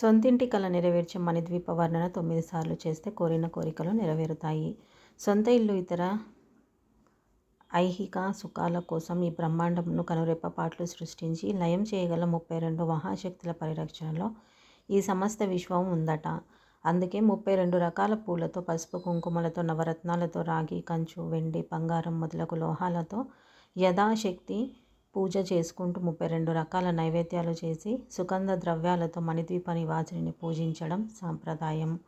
సొంతింటి కళ నెరవేర్చే మణిద్వీప వర్ణన తొమ్మిది సార్లు చేస్తే కోరిన కోరికలు నెరవేరుతాయి. సొంత ఇల్లు ఇతర ఐహిక సుఖాల కోసం ఈ బ్రహ్మాండంను కనురెప్పపాట్లు సృష్టించి లయం చేయగల ముప్పై రెండు మహాశక్తుల పరిరక్షణలో ఈ సమస్త విశ్వం ఉందట. అందుకే ముప్పై రెండు రకాల పూలతో పసుపు కుంకుమలతో నవరత్నాలతో రాగి కంచు వెండి బంగారం మొదలగు లోహాలతో యథాశక్తి పూజ చేసుకుంటూ ముప్పై రెండు రకాల నైవేద్యాలు చేసి సుగంధ ద్రవ్యాలతో మణిద్వీప నివాసిని పూజించడం సాంప్రదాయం.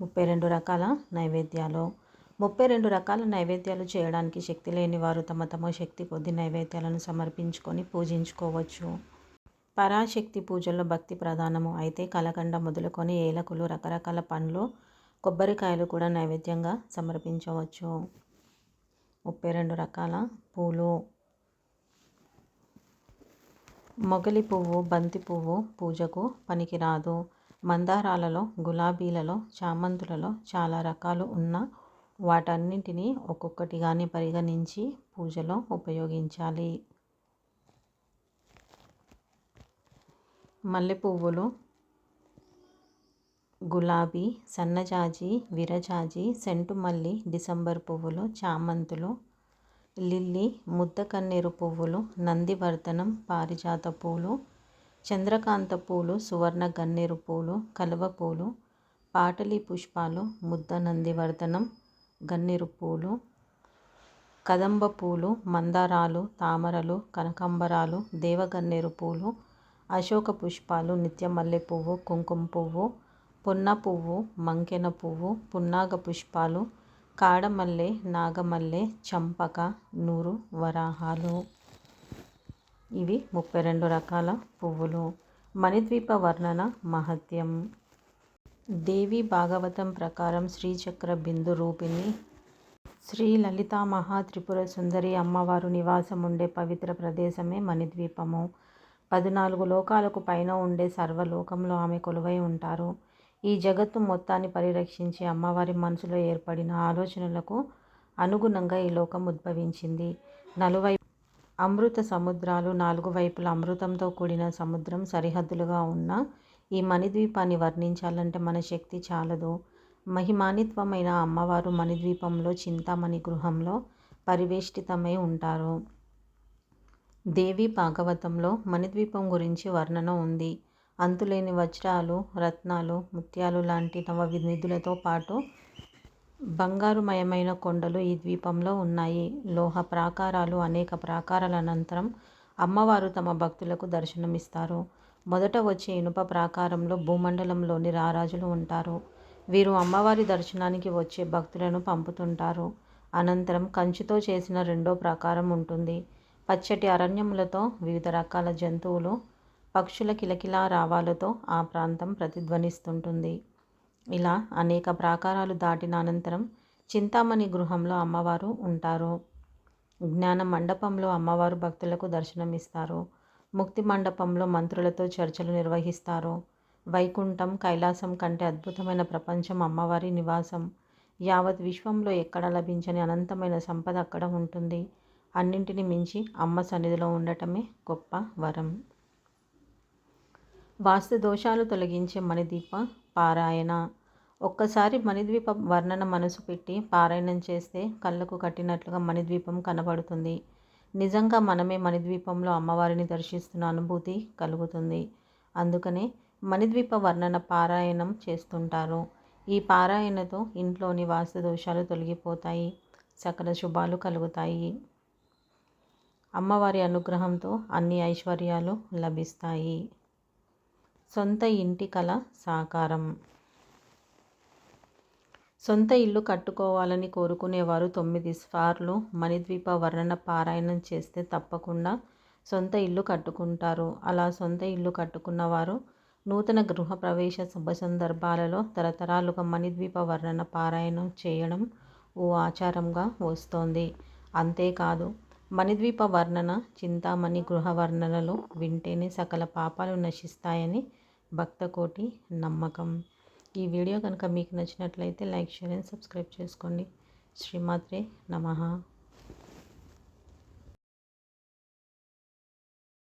ముప్పై రెండు రకాల నైవేద్యాలు. ముప్పై రెండు రకాల నైవేద్యాలు చేయడానికి శక్తి లేని వారు తమ తమ శక్తి కొద్ది నైవేద్యాలను సమర్పించుకొని పూజించుకోవచ్చు. పరాశక్తి పూజల్లో భక్తి ప్రధానము. అయితే కలకండ మొదలుకొని ఏలకులు రకరకాల పండ్లు కొబ్బరికాయలు కూడా నైవేద్యంగా సమర్పించవచ్చు. ముప్పై రెండు రకాల పూలు. మొగలి పువ్వు బంతి పువ్వు పూజకు పనికిరాదు. మందారాలలో గులాబీలలో చామంతులలో చాలా రకాలు ఉన్న వాటన్నింటినీ ఒక్కొక్కటిగానే పరిగణించి పూజలో ఉపయోగించాలి. మల్లె పువ్వులు గులాబీ సన్నజాజి విరజాజి సెంటు మల్లి డిసెంబర్ పువ్వులు చామంతులు లిల్లీ ముద్దకన్నెరు పువ్వులు నందివర్ధనం పారిజాత పూలు చంద్రకాంత పూలు సువర్ణ గన్నేరు పూలు కలువ పూలు పాటలి పుష్పాలు ముద్ద నందివర్ధనం గన్నేరు పూలు కదంబ పూలు మందారాలు తామరలు కనకంబరాలు దేవగన్నేరు పూలు అశోక పుష్పాలు నిత్య మల్లె పువ్వు కుంకుమ పువ్వు పొన్న పువ్వు మంకెన పువ్వు పున్నాగ పుష్పాలు కాడమల్లె నాగమల్లె చంపక నూరు వరాహాలు. ఇవి ముప్పై రెండు రకాల పువ్వులు. మణిద్వీప వర్ణన మహత్యం. దేవి భాగవతం ప్రకారం శ్రీచక్ర బిందు రూపిణి. శ్రీ లలితా మహా త్రిపుర సుందరి అమ్మవారు నివాసం ఉండే పవిత్ర ప్రదేశమే మణిద్వీపము. పద్నాలుగు లోకాలకు పైన ఉండే సర్వలోకంలో ఆమె కొలువై ఉంటారు. ఈ జగత్తు మొత్తాన్ని పరిరక్షించి అమ్మవారి మనసులో ఏర్పడిన ఆలోచనలకు అనుగుణంగా ఈ లోకం ఉద్భవించింది. నలువై అమృత సముద్రాలు నాలుగు వైపుల అమృతంతో కూడిన సముద్రం సరిహద్దులుగా ఉన్న ఈ మణిద్వీపాన్ని వర్ణించాలంటే మన శక్తి చాలదు. మహిమానిత్వమైన అమ్మవారు మణిద్వీపంలో చింతామణి గృహంలో పరివేష్టితమై ఉంటారు. దేవి భాగవతంలో మణిద్వీపం గురించి వర్ణన ఉంది. అంతులేని వజ్రాలు రత్నాలు ముత్యాలు లాంటి నవ నిధులతో పాటు బంగారుమయమైన కొండలు ఈ ద్వీపంలో ఉన్నాయి. లోహ ప్రాకారాలు అనేక ప్రాకారాల అనంతరం అమ్మవారు తమ భక్తులకు దర్శనమిస్తారు. మొదట వచ్చే ఇనుప ప్రాకారంలో భూమండలంలోని రారాజులు ఉంటారు. వీరు అమ్మవారి దర్శనానికి వచ్చే భక్తులను పంపుతుంటారు. అనంతరం కంచుతో చేసిన రెండో ప్రాకారం ఉంటుంది. పచ్చటి అరణ్యములతో వివిధ రకాల జంతువులు పక్షుల కిలకిలా రావాలతో ఆ ప్రాంతం ప్రతిధ్వనిస్తుంటుంది. ఇలా అనేక ప్రాకారాలు దాటిన అనంతరం చింతామణి గృహంలో అమ్మవారు ఉంటారు. జ్ఞాన మండపంలో అమ్మవారు భక్తులకు దర్శనమిస్తారు. ముక్తి మండపంలో మంత్రులతో చర్చలు నిర్వహిస్తారు. వైకుంఠం కైలాసం కంటే అద్భుతమైన ప్రపంచం అమ్మవారి నివాసం. యావత్ విశ్వంలో ఎక్కడ లభించని అనంతమైన సంపద అక్కడ ఉంటుంది. అన్నింటిని మించి అమ్మ సన్నిధిలో ఉండటమే గొప్ప వరం. వాస్తు దోషాలు తొలగించే మణిదీప పారాయణ. ఒక్కసారి మణిద్వీప వర్ణన మనసు పెట్టి పారాయణం చేస్తే కళ్ళకు కట్టినట్లుగా మణిద్వీపం కనబడుతుంది. నిజంగా మనమే మణిద్వీపంలో అమ్మవారిని దర్శిస్తున్న అనుభూతి కలుగుతుంది. అందుకనే మణిద్వీప వర్ణన పారాయణం చేస్తుంటారు. ఈ పారాయణతో ఇంట్లోని వాస్తు దోషాలు తొలగిపోతాయి. సకల శుభాలు కలుగుతాయి. అమ్మవారి అనుగ్రహంతో అన్ని ఐశ్వర్యాలు లభిస్తాయి. సొంత ఇంటి కల సాకారం. సొంత ఇల్లు కట్టుకోవాలని కోరుకునేవారు తొమ్మిది సార్లు. మణిద్వీప వర్ణన పారాయణం చేస్తే తప్పకుండా సొంత ఇల్లు కట్టుకుంటారు. అలా సొంత ఇల్లు కట్టుకున్నవారు నూతన గృహ ప్రవేశ శుభ సందర్భాలలో తరతరాలుగా మణిద్వీప వర్ణన పారాయణం చేయడం ఓ ఆచారంగా వస్తోంది. అంతేకాదు మణిద్వీప వర్ణన చింతామణి గృహ వర్ణనలు వింటేనే సకల పాపాలు నశిస్తాయని భక్తకోటి నమ్మకం. ఈ వీడియో కనుక మీకు నచ్చినట్లయితే లైక్ షేర్ అండ్ సబ్స్క్రైబ్ చేసుకోండి. శ్రీమాత్రే నమ.